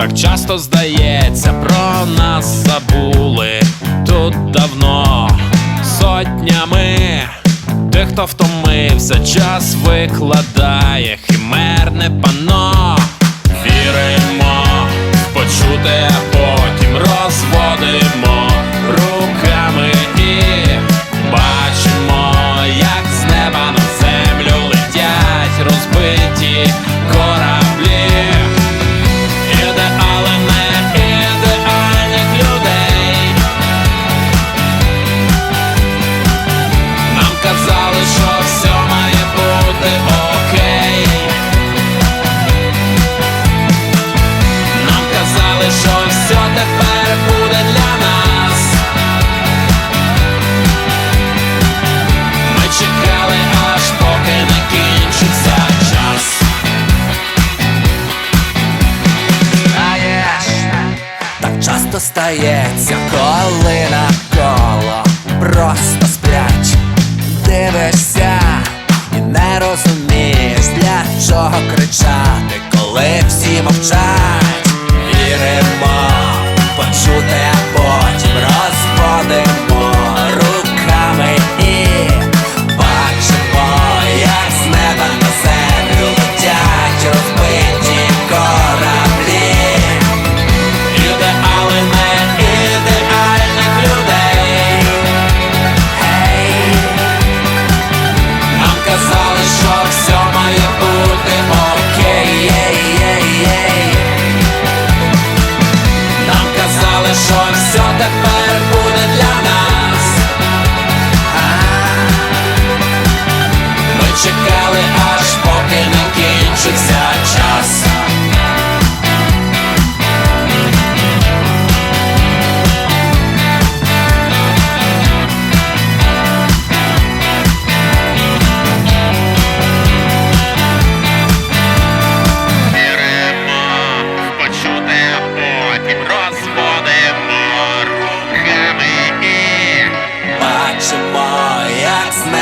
Так часто здається, про нас забули тут давно сотнями. Тих, хто втомився, час викладає химерне пано. Віримо почуте, а потім розводимо Стається, коли навколо просто сплять, дивишся і не розумієш, для чого кричати, коли всі мовчать. Віримо, почути, а tapar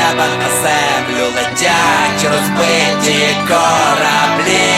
неба на землю летять розбиті кораблі.